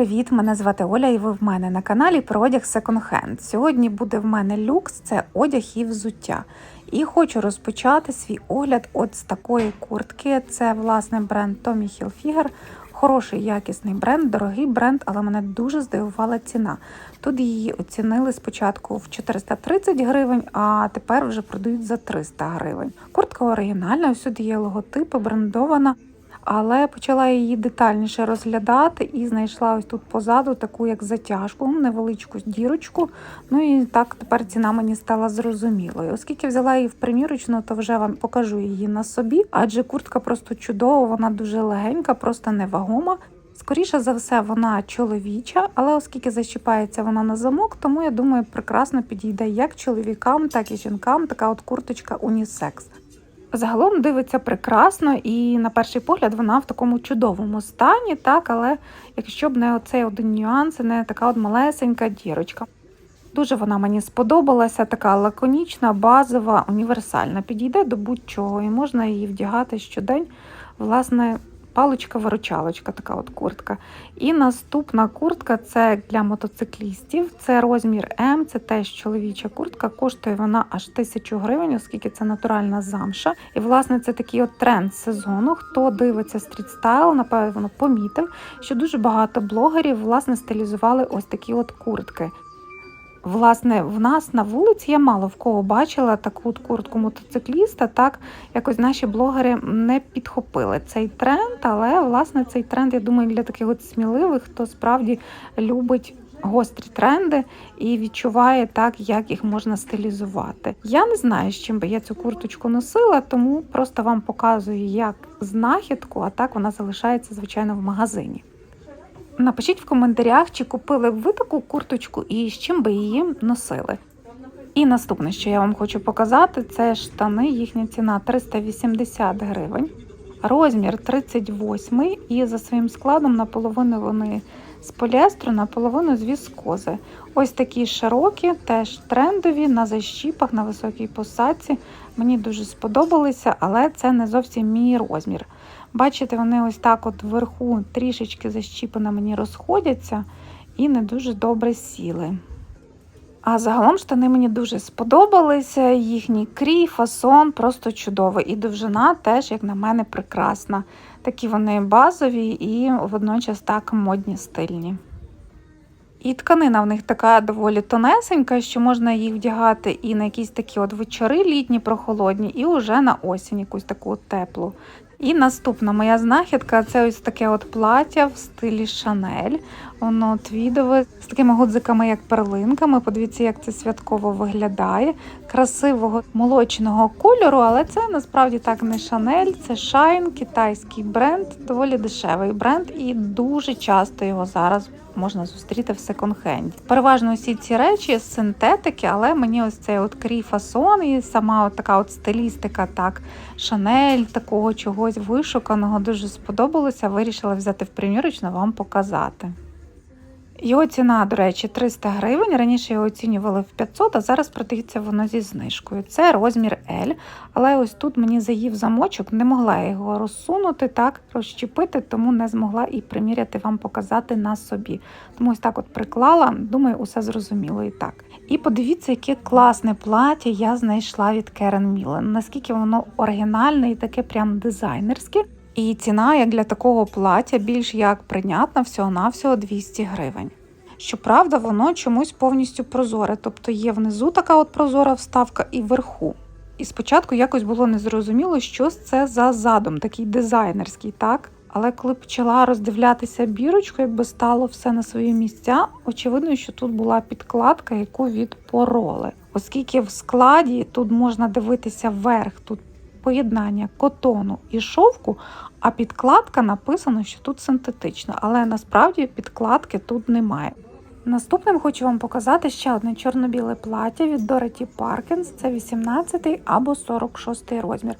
Привіт! Мене звати Оля, і ви в мене на каналі про одяг Hand. Сьогодні буде в мене люкс, це одяг і взуття. І хочу розпочати свій огляд от з такої куртки. Це власне бренд Tommy Hilfiger. Хороший якісний бренд, дорогий бренд, але мене дуже здивувала ціна. Тут її оцінили спочатку в 430 гривень, а тепер вже продають за 300 гривень. Куртка оригінальна, всюди є логотипи, брендована. Але почала її детальніше розглядати і знайшла ось тут позаду таку як затяжку, невеличку дірочку. Ну і так тепер ціна мені стала зрозумілою. Оскільки взяла її в примірочну, то вже вам покажу її на собі, адже куртка просто чудова, вона дуже легенька, просто невагома. Скоріше за все, вона чоловіча, але оскільки защіпається вона на замок, тому я думаю, прекрасно підійде як чоловікам, так і жінкам. Така от курточка унісекс. Загалом дивиться прекрасно, і на перший погляд вона в такому чудовому стані, так, але якщо б не оцей один нюанс, не така от малесенька дірочка. Дуже вона мені сподобалася, така лаконічна, базова, універсальна. Підійде до будь-чого, і можна її вдягати щодень. Власне, паличка-виручалочка, така от куртка. І наступна куртка це для мотоциклістів. Це розмір М, це теж чоловіча куртка. Коштує вона аж тисячу гривень, оскільки це натуральна замша. І, власне, це такий от тренд сезону. Хто дивиться стрітстайл, напевно, помітив, що дуже багато блогерів власне стилізували ось такі от куртки. Власне, в нас на вулиці я мало в кого бачила таку куртку мотоцикліста. Так якось наші блогери не підхопили цей тренд, але власне цей тренд, я думаю, для таких от сміливих, хто справді любить. Гострі тренди і відчуває так, як їх можна стилізувати. Я не знаю, з чим би я цю курточку носила, тому просто вам показую як знахідку, а так вона залишається звичайно в магазині. Напишіть в коментарях, чи купили б ви таку курточку і з чим би її носили. І наступне, що я вам хочу показати, це штани. Їхня ціна 380 гривень, розмір 38 і за своїм складом наполовину вони з поліестру, наполовину з віскози. Ось такі широкі, теж трендові, на защіпах, на високій посадці. Мені дуже сподобалися, але це не зовсім мій розмір. Бачите, вони ось так от вверху трішечки защіпано мені розходяться і не дуже добре сіли. А загалом штани мені дуже сподобалися. Їхній крій, фасон просто чудовий. І довжина теж, як на мене, прекрасна. Такі вони базові і водночас так модні стильні. І тканина в них така доволі тонесенька, що можна їх вдягати і на якісь такі от вечори літні, прохолодні, і вже на осінь якусь таку теплу. І наступна моя знахідка це ось таке от плаття в стилі Шанель. Воно твідове з такими гудзиками, як перлинками. Подивіться, як це святково виглядає. Красивого молочного кольору, але це насправді так не Шанель, це Shine, китайський бренд, доволі дешевий бренд, і дуже часто його зараз можна зустріти в секонд-хенді. Переважно усі ці речі з синтетики, але мені ось цей от крій фасон і сама от така от стилістика, так, Шанель, такого чогось вишуканого дуже сподобалося. Вирішила взяти в примірочну вам показати. Його ціна, до речі, 300 гривень. Раніше його оцінювали в 500, а зараз продається воно зі знижкою. Це розмір L, але ось тут мені заїв замочок, не могла його розсунути, так, розчепити, тому не змогла і приміряти вам показати на собі. Тому ось так от приклала, думаю, усе зрозуміло і так. І подивіться, яке класне плаття я знайшла від Керен Мілен. Наскільки воно оригінальне і таке прям дизайнерське. І ціна, як для такого плаття, більш як прийнятна, всього-навсього 200 гривень. Щоправда, воно чомусь повністю прозоре, тобто є внизу така от прозора вставка і вверху. І спочатку якось було незрозуміло, що це за задум, такий дизайнерський, так? Але коли почала роздивлятися бірочку, якби стало все на свої місця, очевидно, що тут була підкладка, яку відпороли. Оскільки в складі тут можна дивитися вверх, тут поєднання котону і шовку, а підкладка написано, що тут синтетична, але насправді підкладки тут немає. Наступним хочу вам показати ще одне чорно-біле плаття від Dorothy Parkins, це 18 або 46 розмір.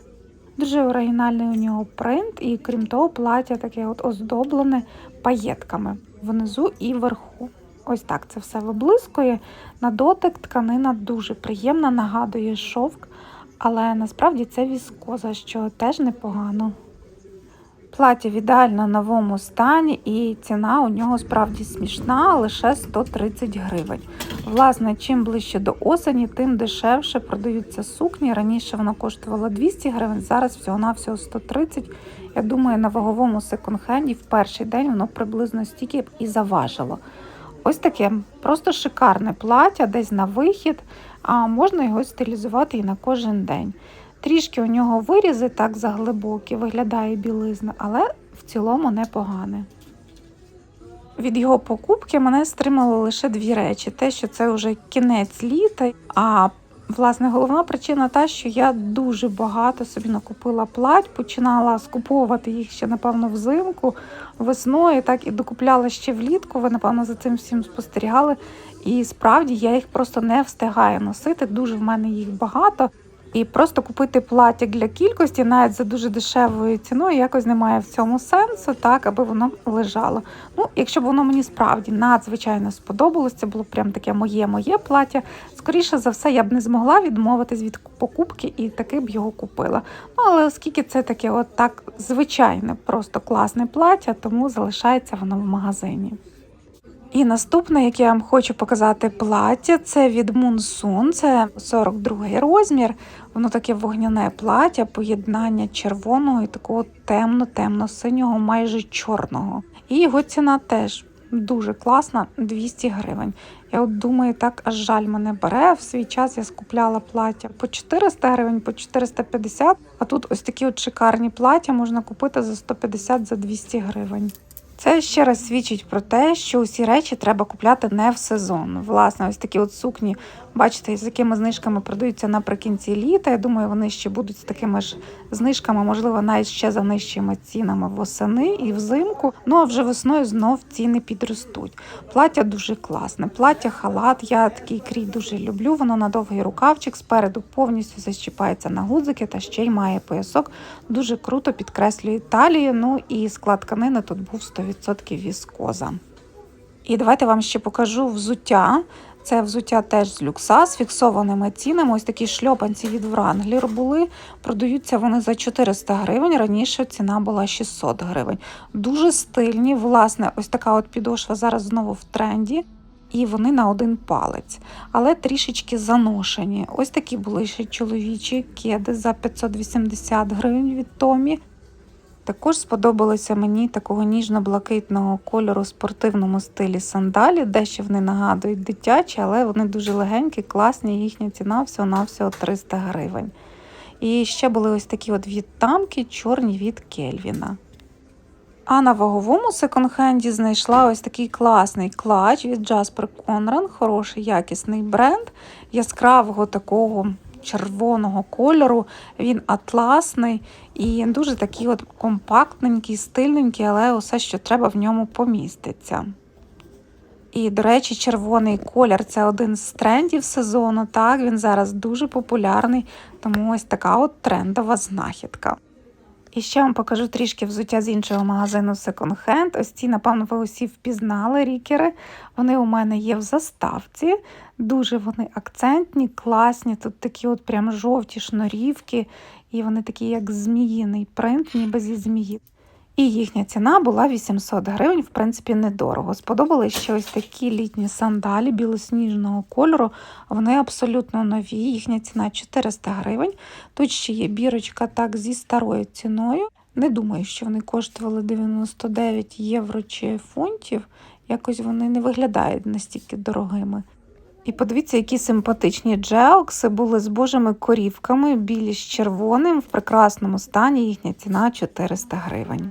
Дуже оригінальний у нього принт, і крім того, плаття таке от оздоблене паєтками внизу і вверху. Ось так це все виблискує. На дотик тканина дуже приємна, нагадує шовк, але насправді це віскоза, що теж непогано. Плаття в ідеально новому стані, і ціна у нього справді смішна, лише 130 гривень. Власне, чим ближче до осені, тим дешевше продаються сукні. Раніше вона коштувала 200 гривень, зараз всього-навсього 130. Я думаю, на ваговому секонд-хенді в перший день воно приблизно стільки б і заважило. Ось таке просто шикарне плаття, десь на вихід, а можна його стилізувати і на кожен день. Трішки у нього вирізи так заглибокі, виглядає білизна, але в цілому непогане. Від його покупки мене стримало лише дві речі: те, що це вже кінець літа. А власне головна причина та, що я дуже багато собі накупила плать, починала скуповувати їх ще, напевно, взимку, весною, так і докупляла ще влітку. Ви, напевно, за цим всім спостерігали. І справді я їх просто не встигаю носити. Дуже в мене їх багато. І просто купити плаття для кількості навіть за дуже дешевою ціною якось немає в цьому сенсу, так аби воно лежало. Ну, якщо б воно мені справді надзвичайно сподобалось, це було прям таке моє-моє плаття. Скоріше за все, я б не змогла відмовитись від покупки і таки б його купила. Ну але оскільки це таке, от так звичайне, просто класне плаття, тому залишається воно в магазині. І наступне, яке я вам хочу показати плаття, це від Moonsun, це 42 розмір. Воно таке вогняне плаття, поєднання червоного і такого темно-темно-синього, майже чорного. І його ціна теж дуже класна 200 гривень. Я от думаю, так аж жаль мене бере. В свій час я скупляла плаття по 400 гривень, по 450, а тут ось такі от шикарні плаття можна купити за 150 за 200 гривень. Це ще раз свідчить про те, що усі речі треба купляти не в сезон. Власне, ось такі от сукні, бачите, з якими знижками продаються наприкінці літа. Я думаю, вони ще будуть з такими ж знижками, можливо, навіть ще за нижчими цінами восени і взимку. Ну а вже весною знов ціни підростуть. Плаття дуже класне. Плаття, халат. Я такий крій дуже люблю. Воно на довгий рукавчик спереду повністю защіпається на гудзики та ще й має поясок. Дуже круто підкреслює талію. Ну і склад тканини тут був 100% віскоза. І давайте вам ще покажу взуття. Це взуття теж з люкса з фіксованими цінами. Ось такі шльопанці від Wrangler були. Продаються вони за 400 гривень. Раніше ціна була 600 гривень. Дуже стильні. Власне, ось така от підошва зараз знову в тренді. І вони на один палець, але трішечки заношені. Ось такі були ще чоловічі кеди за 580 гривень від Томі. Також сподобалися мені такого ніжно-блакитного кольору в спортивному стилі сандалі. Дещо вони нагадують дитячі, але вони дуже легенькі, класні. Їхня ціна всього-навсього 300 гривень. І ще були ось такі от відтамки, чорні від Кельвіна. А на ваговому секонд-хенді знайшла ось такий класний клач від Jasper Conran, хороший якісний бренд яскравого такого червоного кольору. Він атласний і дуже такий от компактненький, стильненький, але усе, що треба в ньому поміститься. І, до речі, червоний колір це один з трендів сезону. Так, він зараз дуже популярний, тому ось така от трендова знахідка. І ще вам покажу трішки взуття з іншого магазину Second Hand. Ось ці, напевно, ви усі впізнали рікери. Вони у мене є в заставці. Дуже вони акцентні, класні. Тут такі от прям жовті шнурівки, і вони такі, як зміїний принт, ніби зі змії. І їхня ціна була 800 гривень, в принципі, недорого. Сподобались ще ось такі літні сандалі білосніжного кольору. Вони абсолютно нові. Їхня ціна 400 гривень. Тут ще є бірочка так зі старою ціною. Не думаю, що вони коштували 99 євро чи фунтів. Якось вони не виглядають настільки дорогими. І подивіться, які симпатичні джеокси були з божими корівками, білі з червоним, в прекрасному стані. Їхня ціна 400 гривень.